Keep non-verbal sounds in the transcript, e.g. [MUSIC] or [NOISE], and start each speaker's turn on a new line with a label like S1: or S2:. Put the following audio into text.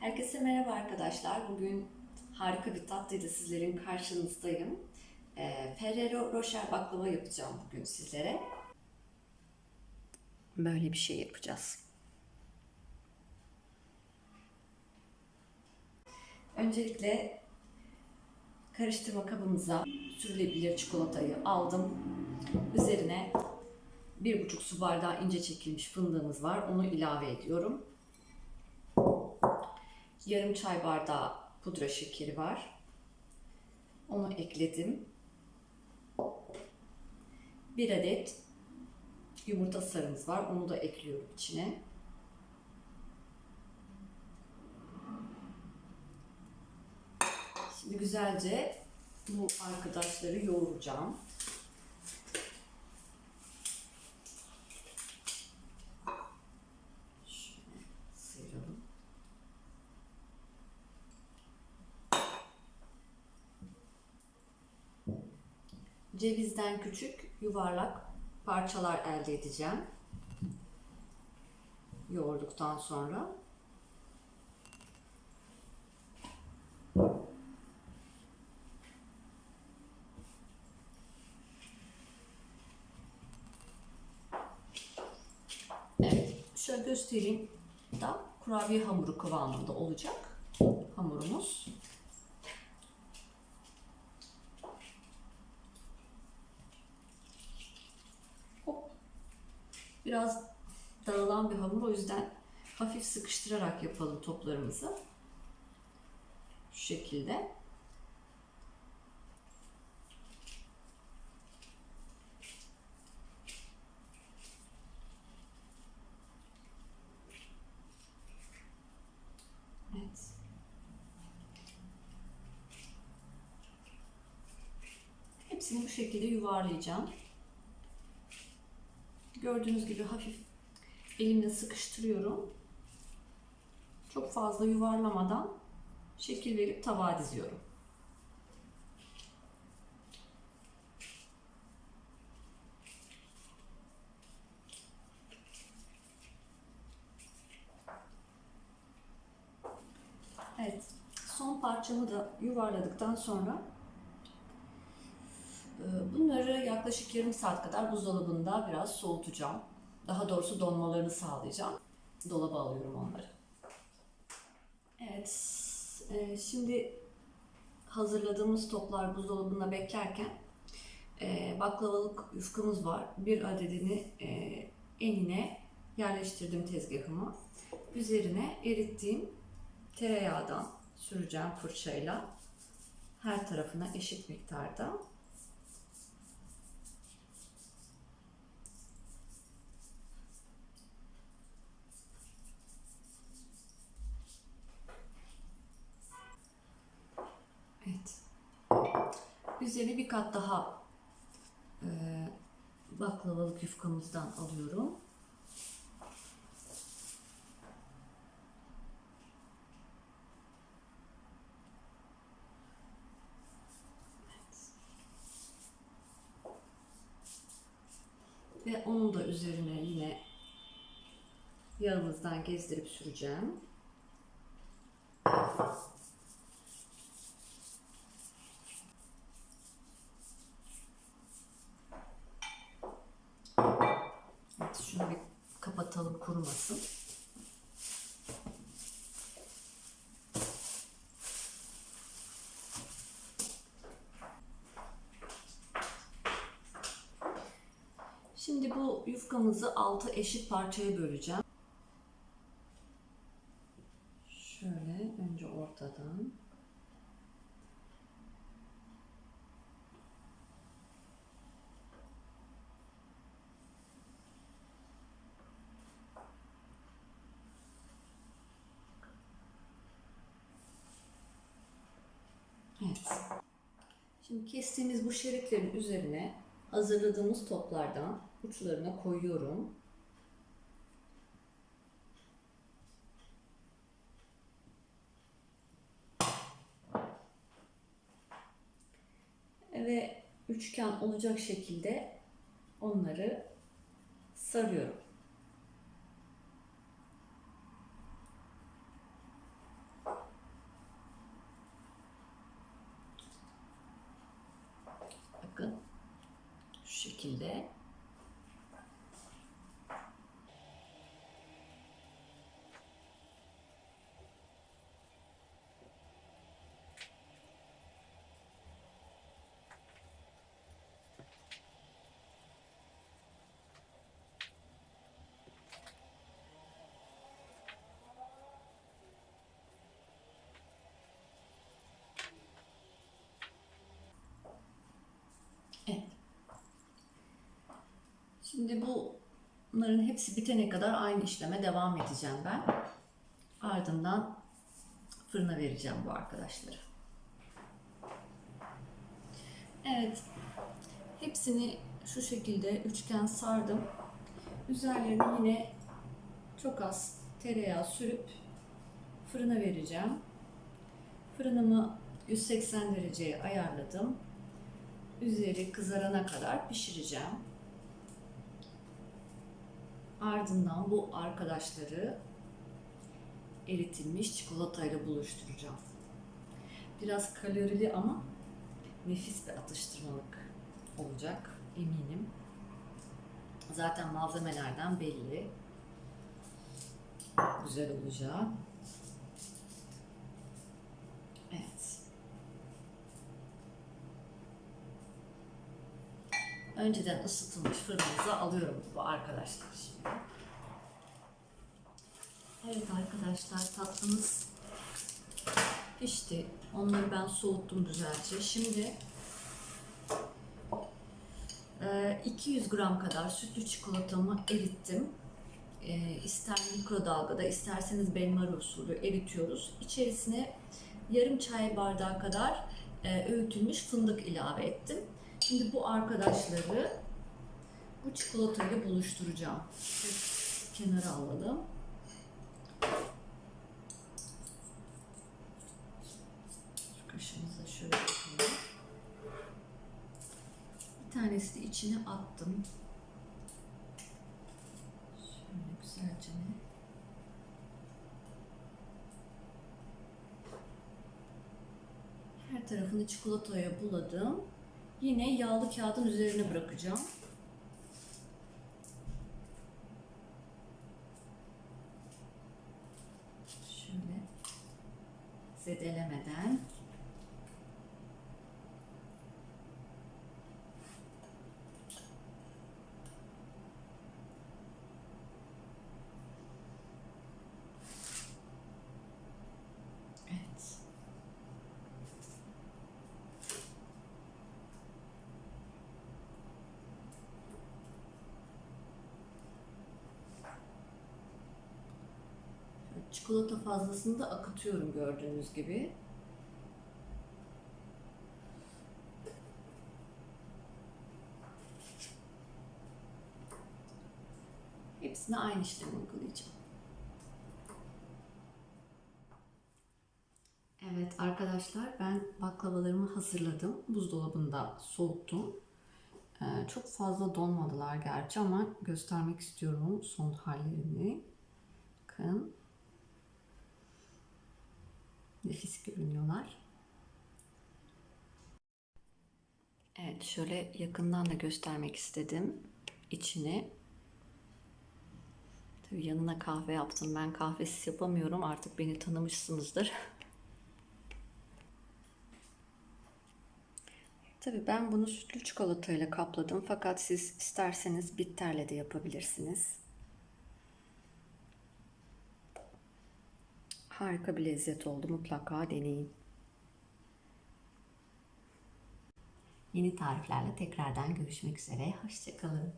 S1: Herkese merhaba arkadaşlar. Bugün harika bir tatlıyla sizlerin karşınızdayım. Ee, Ferrero Rocher baklava yapacağım bugün sizlere. Böyle bir şey yapacağız. Öncelikle karıştırma kabımıza sürülebilir çikolatayı aldım. Üzerine bir buçuk su bardağı ince çekilmiş fındığımız var. Onu ilave ediyorum. Yarım çay bardağı pudra şekeri var. Onu ekledim. Bir adet yumurta sarımız var. Onu da ekliyorum içine. Şimdi güzelce bu arkadaşları yoğuracağım. Şöyle sıyıralım. Cevizden küçük yuvarlak parçalar elde edeceğim. Yoğurduktan sonra. Evet, şöyle göstereyim. Da kurabiye hamuru kıvamında olacak hamurumuz. Biraz dağılan bir hamur o yüzden hafif sıkıştırarak yapalım toplarımızı. Şu şekilde. Evet. Hepsini bu şekilde yuvarlayacağım. Gördüğünüz gibi hafif elimle sıkıştırıyorum. Çok fazla yuvarlamadan şekil verip tabağa diziyorum. Evet. Son parçamı da yuvarladıktan sonra e, bunları yaklaşık yarım saat kadar buzdolabında biraz soğutacağım. Daha doğrusu donmalarını sağlayacağım. Dolaba alıyorum onları. Evet. e, Şimdi hazırladığımız toplar buzdolabında beklerken e, baklavalık yufkamız var. Bir adedini enine yerleştirdim tezgahıma. Üzerine erittiğim tereyağdan süreceğim fırçayla her tarafına eşit miktarda. Evet. Üzerine bir kat daha e, baklavalık yufkamızdan alıyorum. Ve onun da üzerine yine yağımızdan gezdirip süreceğim. Evet, şunu bir kapatalım kurumasın. Şimdi bu yufkamızı altı eşit parçaya böleceğim. Şöyle önce ortadan. Evet. Şimdi kestiğimiz bu şeritlerin üzerine hazırladığımız toplardan uçlarına koyuyorum. Ve üçgen olacak şekilde onları sarıyorum. Şekilde. Evet. Şimdi bunların hepsi bitene kadar aynı işleme devam edeceğim ben. Ardından fırına vereceğim bu arkadaşları. Evet. Hepsini şu şekilde üçgen sardım. Üzerlerine yine çok az tereyağı sürüp fırına vereceğim. Fırınımı 180 dereceye ayarladım. Üzeri kızarana kadar pişireceğim. Ardından bu arkadaşları eritilmiş çikolatayla buluşturacağım. Biraz kalorili ama nefis bir atıştırmalık olacak eminim. Zaten malzemelerden belli. Güzel olacak. Evet. Önceden ısıtılmış fırınımıza alıyorum bu arkadaşlar şimdi. Evet arkadaşlar tatlımız pişti. Onları ben soğuttum güzelce. Şimdi e, 200 gram kadar sütlü çikolatamı erittim. İster mikrodalgada isterseniz benmari usulü eritiyoruz. İçerisine yarım çay bardağı kadar öğütülmüş fındık ilave ettim. Şimdi bu arkadaşları bu çikolatayla buluşturacağım. Şöyle kenara alalım. Şu kaşığımıza şöyle koyalım. Bir tanesi de içine attım. Şöyle güzelce ne? Her tarafını çikolataya buladım. Yine yağlı kağıdın üzerine bırakacağım. Şöyle zedelemeden Evet. Çikolata fazlasını da akıtıyorum gördüğünüz gibi. Hepsine aynı işlemi uygulayacağım. Evet arkadaşlar ben baklavalarımı hazırladım. Buzdolabında soğuttum. Ee, çok fazla donmadılar gerçi ama göstermek istiyorum son hallerini. Bakın. Nefis görünüyorlar. Evet şöyle yakından da göstermek istedim içini. Tabii yanına kahve yaptım. Ben kahvesiz yapamıyorum. Artık beni tanımışsınızdır. [LAUGHS] Tabii ben bunu sütlü çikolatayla kapladım. Fakat siz isterseniz bitterle de yapabilirsiniz. Harika bir lezzet oldu. Mutlaka deneyin. Yeni tariflerle tekrardan görüşmek üzere. Hoşçakalın.